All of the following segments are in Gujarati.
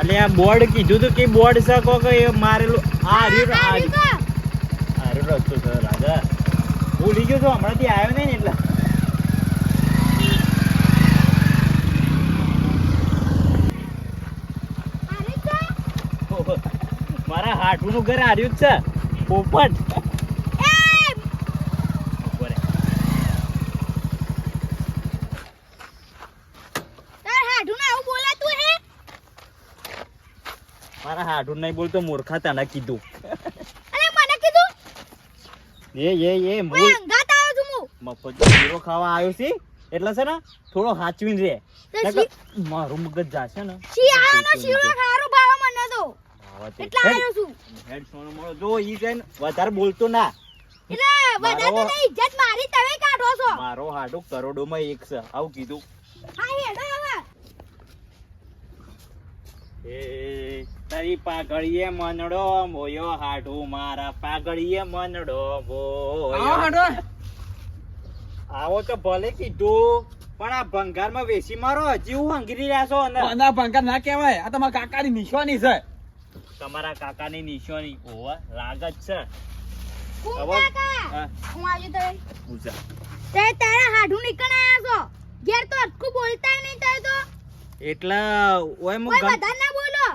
અલે આ બોર્ડ કીધું તું કે બોર્ડ છે કો કે મારેલું આ રહ્યું આ આ રહ્યું. રસ્તો છે રાજા. ભૂલી ગયો છું હમણાંથી આવ્યો નહીં ને એટલે આ રીકો ઓહો. મારા હાટુનું ઘર હાર્યું જ છે. પોપટ. હાડું મારા હાટું નહીં બોલતો મૂર્ખા તને કીધું. અરે મને કીધું? એ એ એ મૂળ અંગાત આવ્યો છું હું. મફત જીરો ખાવા આવ્યો છે. એટલે છે ને થોડો હાચવીને રે. મારું મગજ જાશે ને. શીરો મને તો આવા તે- એટલે આવ્યો છું. હેડ સોનો મોળો જો ઈ છે વધારે બોલતો ના. એટલે બધા તો મારો- નહીં ઇજ્જત મારી તમે કાઢો છો. મારો હાડો કરોડોમાં એક છે આવું કીધું. હા હેડો હવે. એ તારી પાઘડીએ મનડો મોયો હાડુ મારા પાઘડીએ મનડો મોયો. આવો તો ભલે કીધું પણ આ ભંગારમાં વેસી મારો હજી હું હંગરી રહ્યા છો અને ના ભંકાર ના કહેવાય. આ તમારા કાકાની નિશાની છે. તમારા કાકાની નિશાની. ઓવા રાગ છે. કાકા? હું. આવી તો પૂછા તે તારા હાડું નીકળ આયા છો. ઘેર તો અટકું બોલતાય નહીં થાય તો. એટલે ઓય વધારે ના બોલો.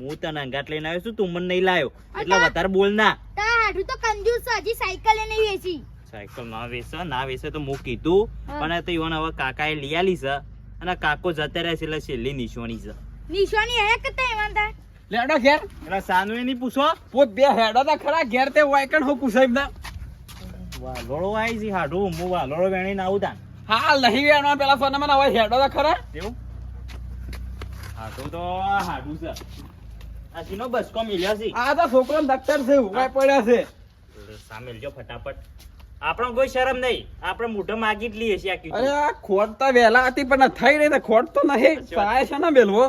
હું તને અંગાટ લઈને આવ્યો છું તું મને નહીં લાવ્યો એટલે વધારે બોલ ના. તારા હાડું તો કંજૂસ છે હજી સાયકલ એ નહીં વેચી. સાયકલ ના વેચે ના વેચે તો હું કીધું. પણ તો ઈવન હવે કાકાએ લઈ આલી છે. અને કાકો જતા રહે છે એટલે છેલ્લી નિશાની છે. નિશાની હે કે તે લેડો ઘેર. એટલે સાનું એ પૂછો? પોત બે હેડો તો ખરા ઘેર તે વાયકણ હો પૂછાય એમને. વાલોળો આવી જી હાડુ હું વાલોળો વેણી ના તાન. હા લહી વેણવા પેલા ફોન મને હવે હેડો તો ખરા. એવું? હાડું તો હાડુ છે. આ શીનો બસકો મિલ્યો છે. આ તો છોકરો દફતર છે ઉકાઈ પડ્યા છે. સામે લ્યો ફટાફટ. આપણો કોઈ શરમ નહીં. આપણે મોઢો માગી જ લઈએ છીએ આ ખોટ તો વહેલા હતી પણ થઈ રહી ખોટ તો નહીં. પાય છે ને બેલવો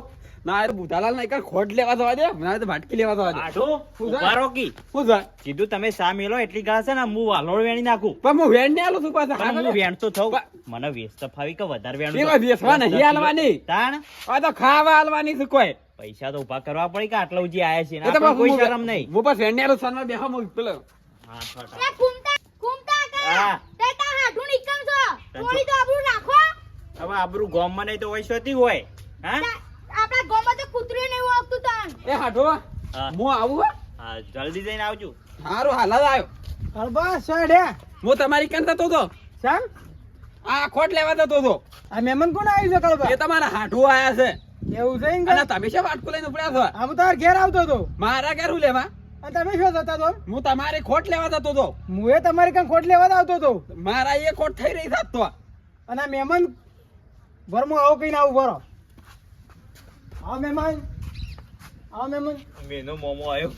ના એ બુધાલાલ નહીં કર ખોટ લેવા જવા દે. ના તો ભાટકી લેવા જવા દે. હાડું શું છે? ઊભા રહો કી. શું છે કીધું તમે સા મેલો એટલી ગાળ છે ને હું વાલોળ વેણી નાખું. પણ હું વેણ ને આલું છું પાછા. હું હા, વેણતો થઉં. બા- મને વેચતા ફાવી કે વધારે વેણું એમાં વેચવા નહીં આલવાની. તાણ? આ તો ખાવા આલવાની છે કોઈ. પૈસા તો ઊભા કરવા પડે કે આટલા ઉજી આયા છે ને? એ તો કોઈ શરમ નહીં. હું બસ વેણ ને આલું સનમાં બેહો હું પેલો. હા, ફટાફટ. કુમતા કુમતા કા તે તા હાડું નીકળ છો થોડી તો આબરૂ રાખો. હવે આબરૂ ગામમાં નહીં તો હોય હોય. હા? તા- આપણા ગામમાં તો કૂતરું નહીં ઓળખતું તાન એ હાઠો હું. આવું હા? જલ્દી જઈને આવજો. હારું હાલ જ આવ્યો. બસ સોડે હું તમારી કાન થતો તો? સામ આ ખોટ લેવા જતો તો. આ મહેમાન કોણ આવ્યું છે કળબા એ તમારા હાઠું આયા છે. એવું છે અને તમે શું વાટકો લઈને ઉપડ્યા છો? આમ હું તાર ઘેર આવતો હતો મારા ઘેર હું લેવા? અને તમે શું જતા તો? હું તમારી ખોટ લેવા જતો તો. હું એ તમારી કાન ખોટ લેવા આવતો હતો મારા એ ખોટ થઈ રહી સાત તો. અને આ મહેમાન ભરમો આવો ના આવું ભરો આવો મહેમાન. આવો મહેમાન. મેનો મોમો આવ્યો.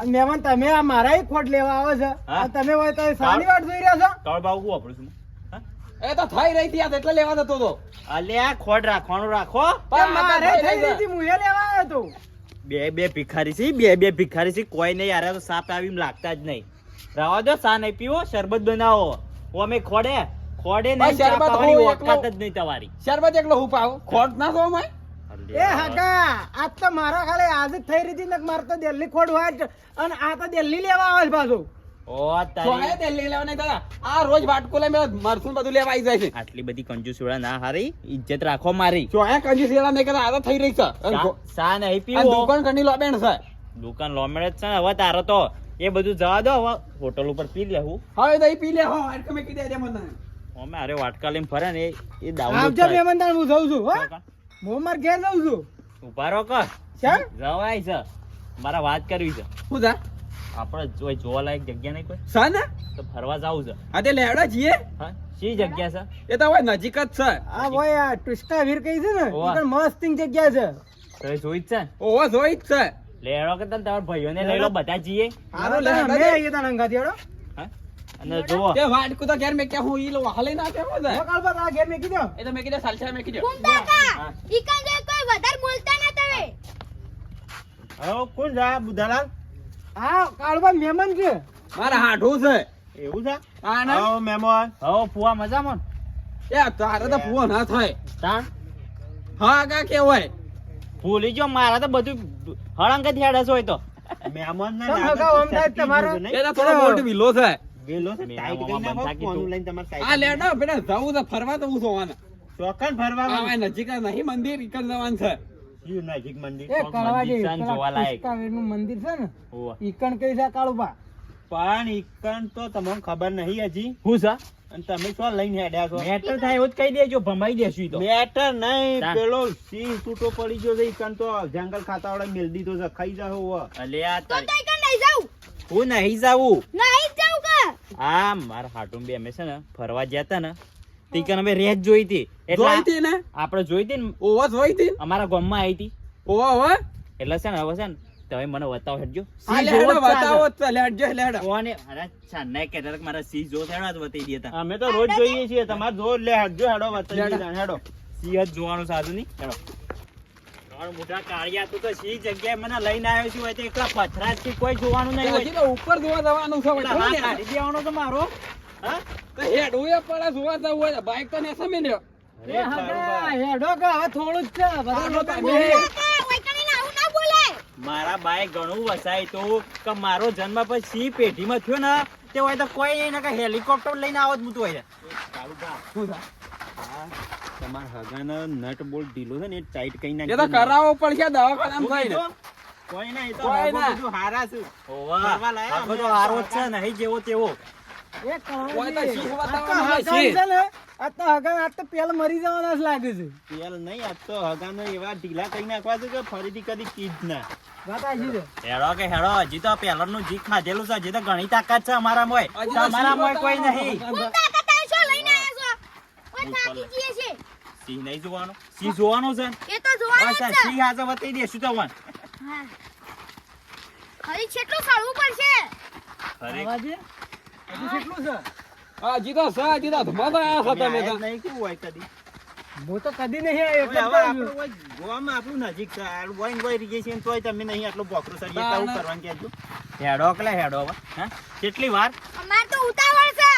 અને મહેમાન તમે આ મારા ખોટ લેવા આવો છો. તમે હોય તો સારી વાત જોઈ રહ્યા છો. તળ બાબુ હું વાપરું છું એ તો થઈ રહી હતી એટલે લેવા જતો હતો. અલ્યા ખોટ રાખવાનું રાખો. પણ મારે થઈ થઈ રહી હતી હું લેવા આવ્યો તો બે બે ભિખારી છે બે બે ભિખારી છે કોઈ નહીં યાર તો સાપ આવી લાગતા જ નહીં. રવા દો સા નહીં પીવો શરબત બનાવો. અમે ખોડે ખોડે નહીં શરબત ચા હું એકલો- જ નહીં તમારી. શરબત એકલો હું પાવ ખોટ ના થો મેં એ હગા આજ તો મારા ખાલી આજ જ થઈ રહી હતી ને મારે તો દિલ્હી ખોડવા જ. અને આ તો દિલ્હી લેવા આવે છે પાછું. ઓ તો એ તારી દિલ્હી લેવા નહીં દાદા આ રોજ વાટકો લઈને મરસું બધું લેવા આવી જાય છે. આટલી બધી કંજૂસોડા ના હારી ઇજ્જત રાખો મારી. જો એ કંજી સેવા નહીં કરતા આ તો થઈ રહી છે. સા- નહીં પીવો? દુકાન કની લોબેણ છે. દુકાન લોમેડ જ છે ને હવે તારો તો એ બધું જવા દો હવે હોટલ ઉપર પી લેવું. હવે તો પી લે હો આટકે કીધે મને અમે અરે વાટકા લઈને ફરે ને એ- દાવ આવજો મહેમાન હું જઉં છું હો. હું મારા ઘેર જઉં છું. ઊભા રહો કર કેમ જવાય છે. મારા વાત કરવી છે. શું થા આપણે જોઈ જોવાલાયક જગ્યા નહીં કોઈ? સા ને? તો ફરવા જાવું છે. આ તે લેવડા છીએ. હા? શી જગ્યા છે? એ તો હોય નજીક જ છે. આ હોય આ ટુસ્કા વીર કઈ છે ને? ઓવા. ઈ મસ્ત જગ્યા છે. તો એ જોઈ જ છે? ને ઓહો જોઈ જ છે. લેડો કે તને તમારા ભાઈઓને લઈ લો બધા જઈએ. હારો લે મે અમે છે. તાણ અંગાથી હેડો. હા અને જો તે વાટકું તો ઘેર મે કે હું ઈ લો હાલે ના કેવો છે જો કાળુબા તારા ઘેર મે કીધો. એ તો મે કીધો સાલસા મેં કીધું. ઈ કાં? જો કોઈ વધારે બોલતા ના તમે. હવે કોણ જા બુધાલાલ હા કાળવા મહેમાન છે. મારા હાઠો છે. એવું છે? આ ના આવો મહેમાન. હવે ફુવા મજામાં એ તારે તો ફુવા ના થાય. તાણ? હા કા કેવાય ભૂલી જો મારા તો બધું હળંગ જ હેડસ હોય તો. મહેમાન અમદાવાદ તમારો? એ તો થોડો મોટો વિલો છે. વેલો છે ટાઈટ કરી નાખો ફોનું લઈને તમારે આ લેડો બેટા જવું તો ફરવા તો હું જોવાના. ચોકન ફરવા આ નજીક નહીં મંદિર ઈકન જવાનું છે. જીવ નજીક મંદિર? એ કોક કળવાજી મંદિર છે ને જોવા લાયકનું મંદિર છે ને હોવે. ઈકણ કઈ છે કાળુબા પણ ઈકન તો તમને ખબર નહીં હજી. હું છે? અને તમે શું લઈને હેડ્યા છો. મેટર થાય એવું જ કહી દેજો ભમાઈ દેશું તો. મેટર નહીં પેલો સિંહ તૂટો પડી ગયો છે ઈકન તો જંગલ ખાતા વાળા મેલ દીધો છે ખાઈ જાવ અલે આ તો તો નહીં જાવ હું નહીં જાવું આ મારા હાટું બે અમે છે ને ફરવા ગયા હતા ને તીકન અમે રેત જોઈ હતી એટલે જોઈ હતી ને? આપણે જોઈ હતી ને ઓવા જોઈ હતી અમારા ગામમાં આવી હતી ઓવા ઓવા એટલે છે ને હવે છે ને તમે મને બતાવો હેડજો. બતાવો જ છે, લેડજો લેડો કોને? અરે હતા કે મારા સિંહ જો થેડો જ બતાવી દેતા અમે તો રોજ જોઈએ છીએ તમાર જો લે હેડજો હેડો દેતા હેડો. સિંહ જ જોવાનું સાધુ નહીં હેડો. ત્રણ મોટા કાળિયા તું તો સિંહ જગ્યાએ મને લઈને આવ્યો છું? હોય તો એકલા પથરા જ કોઈ જોવાનું નહીં હોય. તો ઉપર જોવા જવાનું છે એટલે હવે હાથ જોઈ લે. કાઢી દેવાનો તો મારો. હા? તો હેડવું એ પડે જોવા જવું હોય બાઈક તો ને સમી લ્યો હેડો કે હવે થોડું જ છે મારા બાઈક ઘણું વસાય તો કે મારો જન્મ પછી સિંહ પેઢીમાં થયો ને તે હોય તો કોઈ નહીં કે હેલિકોપ્ટર લઈને આવો જ તો હોય છે? તમારા હગાનો નટ બોલ્ટ ઢીલો છે ને એ ટાઈટ કઈ એ તો કરાવવો પડશે દવાખાનામાં થઈને કોઈ ના એ તો કોઈ ના. બધું હારા છે. લાયા હગો તો હારો છે નહીં જેવો તેવો. એ કોઈ તો શું હોય, છે? ને આ તો હગા આ તો પેલ મરી જવાના જ લાગે છે. પેલ નહીં આ તો હગાનો એવા ઢીલા કરી નાખવા છે કે ફરીથી કદી કીધ ના. વાત આજી છે. હેડો કે હેડો હજી તો પહેલાનું જી ખાધેલું છે હજી તો ઘણી તાકાત છે અમારા મોય. તો મોય કોઈ નહીં. શું લઈને આવ્યા છો? હું થાકી છે સિંહ નહીં જોવાનું? સિંહ જોવાનું છે એ તો જોવાનું બસ છે. સિંહ હાજર વતી દેશું તો વન હા. હરી કેટલું સળવું પડશે. હવાજી, હજી કેટલું છે? હા, જીતા સા જીતા ધમાકા આયા તમે તમે તો. નહીં કેવું હોય કદી? હું તો કદી નહીં આવ્યો એટલે આપણું. હોય ગોવામાં આપણું નજીક છે આ વોઈન વોઈ રહી છે તોય તમે નહીં આટલું બોકરો તો આવું ના. કરવાનું કહેજો. હેડો કલે હેડો હવે હા? કેટલી વાર? અમાર તો ઉતાવળ છે.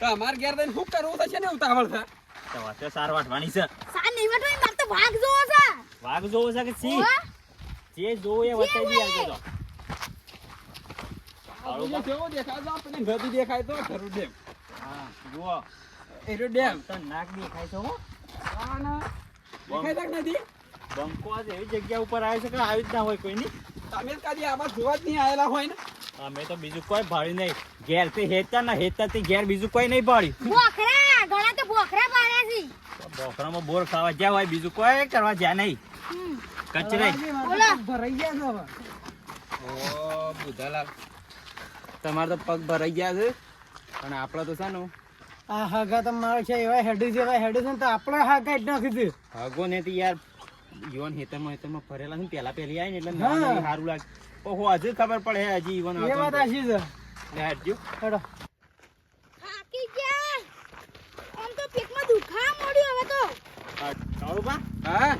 તો અમારે ઘેર દઈને શું કરવું થશે ને ઉતાવળ છે? તો વાતે સાર વાટવાની છે. સા નહીં વટવાય માર તો વાઘ જોવો છે. વાઘ જોવો છે કે સિંહ? જે જોવો એ બતાવી દે આજે તો. આ કેવો દેખાય? છે? આપણને નદી દેખાય તો ખરું ડેમ. હા જુઓ. એ ડેમ. તો નાક દેખાય છે હો. ના. દેખાય નથી? બંકો આજ એવી જગ્યા ઉપર આવે છે કે આવી જ ના હોય કોઈ નહીં તમે કદી આવા જોવા જ નહીં આવેલા હોય ને? અમે તો બીજું કોઈ ભાડ્યું નહીં. ઘેરથી હેતા ના હેતા થી ઘેર બીજું કોઈ નહીં ભાડ્યું. ભોખરા પાડ્યા છે. બોકરામાં બોર ખાવા જ્યાં હોય બીજું કોઈ કરવા જ્યાં નહીં. હમ. કચરે બોલો. ભરાઈ ગયા છે હવે. ઓ બુધાલાલ. તમારે તો પગ ભરાઈ ગયા છે. પણ આપણે તો શાનું. આ હગા તો મારે છે એવા હેડ છે એવા હેડ છે તો આપણે હાગા જ નાખી દે હગો ને તો યાર યુવાન હેતરમાં હેતરમાં ફરેલા છે પેલા પેલી આવી ને એટલે ના સારું લાગે. ઓહો હજુ ખબર પડે હજી યુવાન એ વાત આશી છે. હેડજો. હેડો થાકી ગયા આમ તો પેટમાં દુખા મળ્યું હવે તો કાળુબા હા?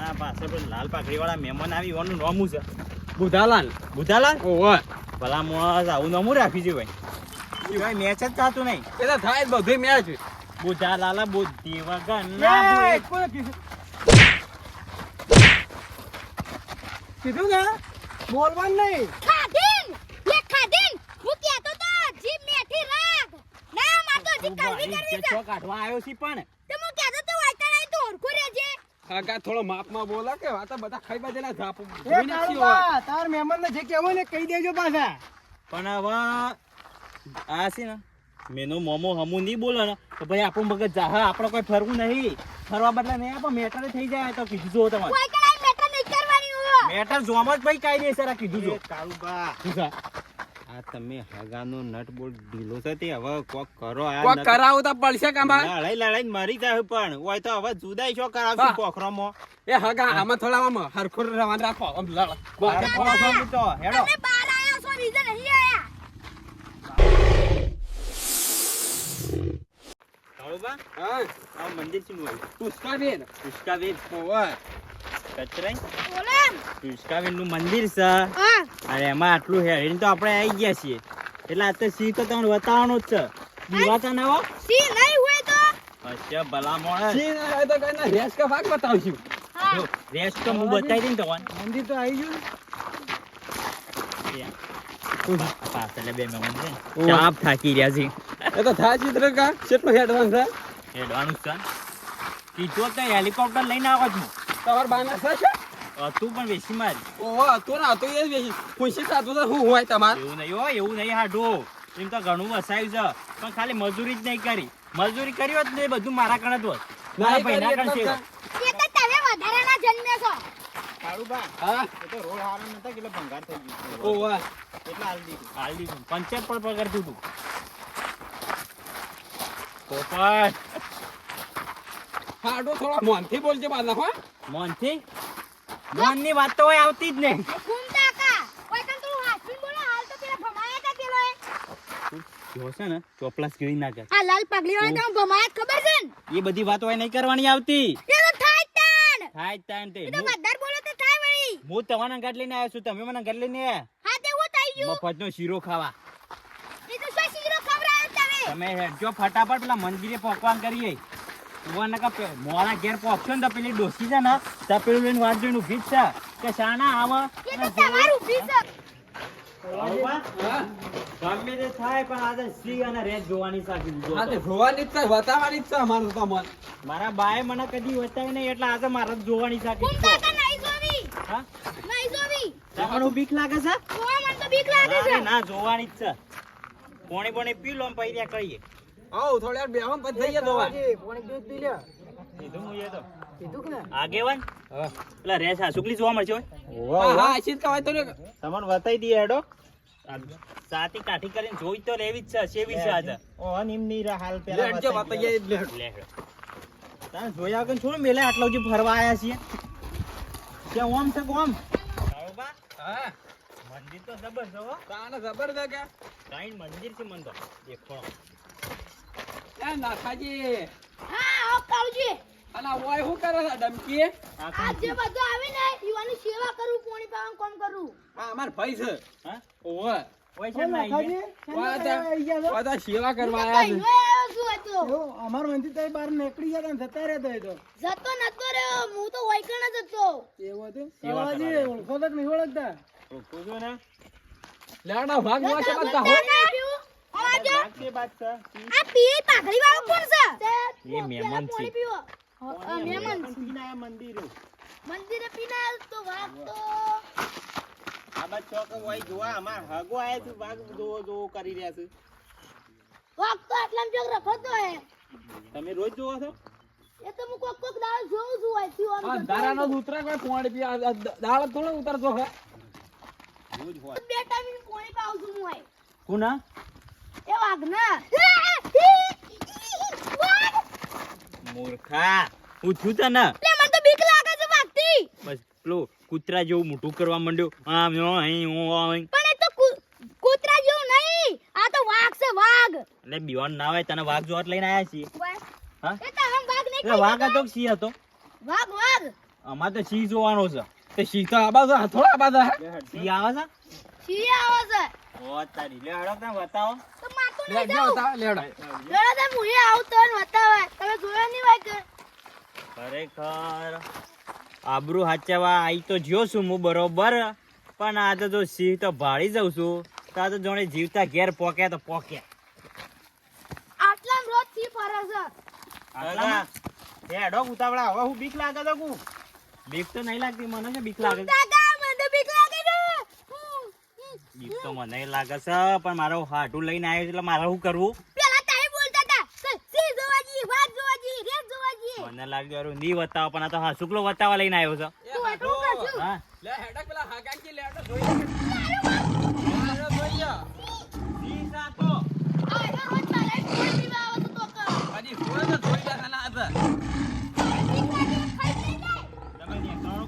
આ પાસે પેલો લાલ પાઘડી વાળા મહેમાન આવી એનું નોમું છે. બુધાલાલ. બુધાલાલ? ઓહો. ભલા મોણસ આવું નોમું રાખ્યું છે ભાઈ. ભાઈ મેચ જ થતું નહીં. એટલે થાય બધું મેચ બુધાલાલ બુદ્ધિ વગર ના કીધું ને કે? બોલવાનું નહીં. ખાધીન! એક ખાધીન! હું કહેતો તો જીભ મેઠી રાખ. ના માર તો હજી કરવી છે. કાઢવા આવ્યો છે પણ તો હું કહેતો તો વાયકણાઈ તો ઓળખું કાકા થોડો માપમાં બોલા કે વાતા બધા ખાઈ બાજેલા ઝાપ તાર મહેમાન ને જે કહેવું ને કહી દેજો પાછા. પણ હવે આ છે ને મેનો મોમો હમુ નહીં બોલે ને તો ભાઈ આપણું મગજ જાહે આપણે કોઈ ફરવું નહીં. ફરવા બદલે નહીં આપણે મેટર થઈ જાય તો કીધું જો તમારે. મેટર નહીં કરવાની હોય. મેટર જોવામાં જ ભાઈ કાયદેસર આ કીધું જો. કાળુબા આ તમે હગાનો નટ બોલ્ટ ઢીલો છે હવે કોક કરો આ કોક કરાવો તો પડશે કામા લડાઈ લડાઈ મરી જાય પણ. ઓય તો હવે જુદાઈ છો કરાવશું પોખરોમાં. એ હગા આમાં થોડા આમ હરખુર રવાન રાખો. આમ લડ બારે પોખરો તો હેડો. તમે બહાર આયા છો બીજે નહીં આયા. તાળુબા? હા. આ મંદિર ચીમવાઈ પુષ્કાબેન પુષ્કાબેન ઓવા કચરાઈ. નું મંદિર છે. હા. અને એમાં આટલું હેરીને તો આપણે આવી ગયા છીએ. એટલે આ તો સિંહ તો તમને બતાવવાનો જ છે. દીવાતા ના હો સી નહીં હોય તો? અચ્છા ભલા માણસ જી ના તો કઈ ના રેસ કા ભાગ બતાવશું. હા. જો રેસ્ટ તો હું બતાવી દઈ તમને. મંદિર તો આવી ગયું પાછળ બે મેં મંદિર આપ થાકી રહ્યા છે. એ તો થાય ચિત્ર કા કેટલો હેડવાન છે હેડવાનું છે. કીધું તો હેલિકોપ્ટર લઈને આવો છું. તમાર બાના છે છે તું પણ વેસી મારી. ઓહો તો ના તો એ વેસી ખુશી સાતું તો હું હોય તમાર? એવું નહીં હો એવું નહીં હાડું. એમ તો ઘણું વસાયું છે. પણ ખાલી મજૂરી જ નહીં કરી. મજૂરી કરી હોત ને બધું મારા કણ જ હોત. મારા ભાઈના કણ છે. એ તો તમે વધારાના જન્મે છો. કાળુબા. હા? એ તો રોડ હારો નતા કેટલો ભંગાર થઈ ગયો ઓહો એટલે હાલ દીધું? હાલ દીધું. પંચાયત પણ પગાર તું પોપટ હાડો થોડો મોનથી બોલજે બાના હો. મોનથી મોનની વાત તો હોય આવતી જ નહીં ઘૂમતા કા ઓય તને તું હાસવીન બોલો હાલ તો પેલા ભમાયા તા પેલો એ. જો છે ને ચોપલાસ ગીરી ના કર આ લાલ પગલી વાળા તમે ભમાયા ખબર છે ને? એ બધી વાત હોય નહીં કરવાની આવતી. એ તો થાય તાન થાય તાન તે. તો હું- બોલો તો થાય વળી. હું તમારા ઘાટ લઈને આવ્યો છું તમે મને ઘાટ લઈને આવ્યા? હા તે હું થઈ ગયું. મફતનો શીરો ખાવા. એ તો શું શીરો ખવડાવ્યો તમે? તમે હેડજો ફટાફટ પેલા મંદિરે પકવાન કરીએ. મોડા ઘેર ને તો પેલી ડોસી છે ને તો પેલું લઈને વાત જોઈને છે. કે શાના આવા? એ તો તમારું ઊભી છે. હા. ગમે તે થાય પણ આજે સિંહ અને રેત જોવાની સાચી જોવાની જ છે બતાવવાની જ છે અમારું તો મન. મારા બાએ મને કદી વતાવી નહીં એટલે આજે મારે જ જોવાની સાચી હા? તમારું બીક લાગે છે? બીક લાગે છે. ના, જોવાની જ છે. પોણી પોણી પી લો ને કહીએ કરીએ આવ થોડી વાર બેહો ને પછી જઈએ જોવા હાજી, પોણી દૂધ પી લે કીધું હું એ તો. કીધું કે આગેવાન? હા. પેલા રેસા સુકલી જોવા મળશે હોય? હા આશી જ કહેવાય તો રે. તમને બતાવી દઈએ હેડો. સાતી કાઠી કરીને જોઈ તો લેવી જ છે સેવી છે આજે. ઓ નિમની હાલ લેટ જો બતાઈએ જ લેટ. લે હેડો. જોયા કે છોડ મેલે આટલા સુધી ફરવા આયા છીએ. કે ઓમ છે ઓમ? હા. મંદિર તો જબર છે હો. તાને જબર છે કે? કાઈ મંદિર છે મન તો. દેખો. એ નાથાજી હા આવ કાળજી આ ઓય શું કરે છે ડમકી આ જે બધું આવે ને યુવાની સેવા કરું પોણી પાવાનું કામ કરું. આ અમાર ભાઈ છે. હા? ઓય. ઓય છે ને આઈને? બધા સેવા કરવા હું તો આયા છે. અમારો મંદિર તો બહાર નીકળી ગયા તા ને જતા રહેતો એ તો. જતો નતો રહ્યો હું તો વૈકણ જ હતો. એવું હતું? સેવા સવાજી, ઓળખો તો નહીં ઓળખતા? ઓળખું છું ને. લેવડા ભાગ છે બધા હો આવાજો. રાગ છે છે આ પીળી પાઘડી વાળો કોણ છે એ મહેમાન છે. મહેમાન છે. મંદિર મંદિરે પીને તો વાઘ તો આ બાદ ચોક હોય જોવા અમાર હગો આયા તું ભાગ જોવો જોવો કરી રહ્યા છે વાઘ તો આટલામાં ચોક રખડતો હે તમે રોજ જોવો છો એ તો હું કોક કોક દાળ જોઉં છું અહીંથી આમ હોય. ઉતરા કોઈ પોણી પી દાળ થોડો ઉતરતો હે રોજ હોય બે ટાઈમ પાણી પાઉં છું હું અહીં. કોના વાઘ ના વાઘ! મૂર્ખા પૂછ્યું તને? લે, મને તો બીક લાગે છે વાઘથી. બસ પેલો કૂતરા જેવું મોટું કરવા માંડ્યો. આમ યો, અહીં હું અહીં પણ એ તો કૂતરા જેવું નહીં. આ તો વાઘ છે વાઘ. એટલે બીવાન ના હોય તને વાઘ જોવા લઈને આયા છીએ. હા? એ તો આમ વાઘ નહીં વાઘ હતો સિંહ હતો. વાઘ વાઘ. અમાર તો સિંહ જોવાનો છે. તે તો આબા છે થોડા આબા છે સિંહ આવે છે? સિંહ આવે છે. ઓ તારી લે હડો તને બતાવો. જો તા લેડો તો ને બતાવે. તમે જોયો નહીં કે ખરેખર. આબરૂ હાચવા આઈ તો જ્યો છું હું બરોબર. પણ આજે તો સિંહ તો ભાળી જાઉં છું તો આ તો જોણે જીવતા ઘેર પોકે તો પોકે. આટલા રોજ સિંહ ફરે છે. હેડો ઉતાવળા હવે હું બીક લાગે તો કુ બીક તો નહીં લાગતી મને છે બીક લાગે છે. કાકા મને તો બીક લાગે છે હું, હું. બીક તો મને લાગે છે પણ મારો હાડું લઈને આવ્યો છે એટલે મારે શું કરવું? પેલા તારે બોલતા હતા. સી જોવાજી વાત જોવાજી રે જોવા જઈએ રેત જોવા જઈએ. મને લાગ્યું હારું નહીં વતાવ પણ આ તો હા શુક્લો બતાવવા લઈને આવ્યો છે. તું કરશું? હા? લે હેડક પેલા હાગાંકી લેવડા જોઈ લે. સાતો તારે કોઈ તો તો કર. હજી જોઈ તો જોઈ લે ના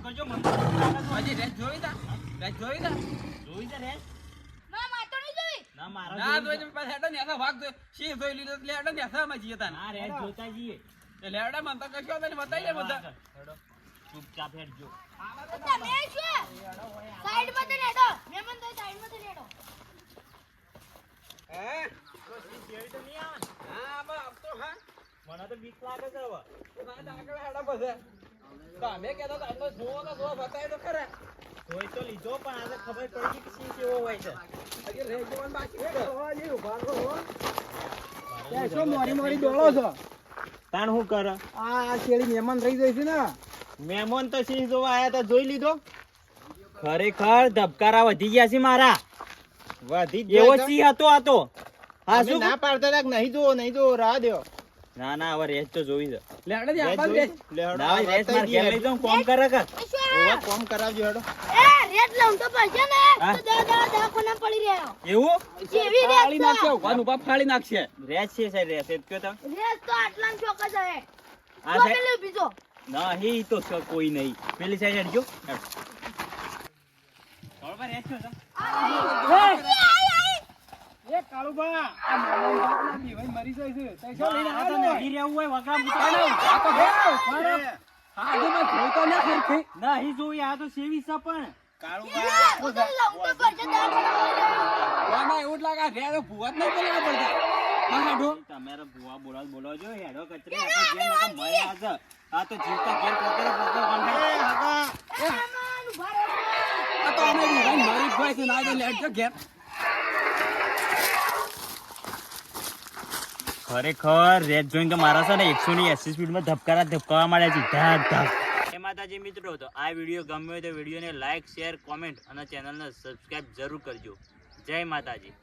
કરજો મને. હજી જોઈ તા રેસ જોઈ તા જોઈ છે રે ના જોઈ ના પાછા હેડો જોઈ- જઈએ તાને. જોતા જઈએ મને તો કશો વાંધો નહીં, બતાવી બધા. હેડો. ચૂપચાપ હેડજો તમે શું સાઈડમાં તો લેડો મેમન તો સાઈડમાં તો લેડો હે? શેરડી તો નહીં આવે હા, બસ આવતો, હા. મને તો બીક લાગે છે હવે તો આગળ હેડો પછી. તો કહેતા હતા, આટલો જોવો તો જોવો, બતાવી તો ખરા. જોઈ તો લીધો પણ આજે ખબર પડી કે સિંહ કેવો હોય છે. હજી રહી જવાનું બાકી છે. ઊભા રહો, શું મોરી મોરી દોડો છો? તાણ શું કરે? આ આ મહેમાન રહી જાય છે ને. મહેમાન તો સિંહ જોવા આયા તા જોઈ લીધો? ખરેખર ધબકારા વધી ગયા છે મારા. વધી એવો સિંહ હતો હતો તો? હા શું ના પાડતા નહીં જોવો નહીં જોવો રાહ દ્યો. ના ના હવે રેસ તો જોઈ છે. લેવડે દે આપા દે. ના હવે રેસ માર કે લઈ જાઉં કોમ કરે કર ઓવા કોમ કરાવજો હેડો. એ રેડ લઉં તો પડશે ને તો દા દા દા કોના પડી રહ્યો. એવું? જેવી ફાડી રેડ નાખશે, વાનું ઉભાને ફાળી ફાડી નાખશે. રેસ છે સાહેબ રેસ એ જ કયો તમે. રેડ તો આટલા ચોક્કસ હવે આ સાહેબ. બીજો. નહીં તો સ- કોઈ નહીં. પેલી સાઈડ હેડજો હેડ. બરોબર, રેસ છે? એ કાળુબા આ મરી જાય છે. લઈને આ તો? રહેવું હોય. તો હે, જોઈ તો ના આ તો સેવી છે પણ. તો તો લાઉં તો દા એવું લાગે, આ રેડો ભૂવા જ નહીં પેલા પડતા. તમારે ભૂવા બોલાવ બોલાવ હેડો કચરે. આ તો જેમ નકર મરે આ તો જીવતા ઘેર. એ આ તો અમે મારી છે, ના તો લેટ ઘેર. ખરેખર રેડ જોઈને તો મારા છે ને એકસો ની એસી સ્પીડમાં ધબકારા ધબકાવા માંડ્યા છે. ધાક ધાક એ માતાજી મિત્રો તો આ વીડિયો ગમ્યો હોય તો વિડીયોને લાઇક શેર કોમેન્ટ અને ચેનલને સબસ્ક્રાઈબ જરૂર કરજો. જય માતાજી.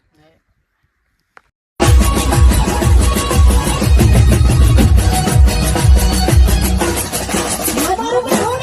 Oh,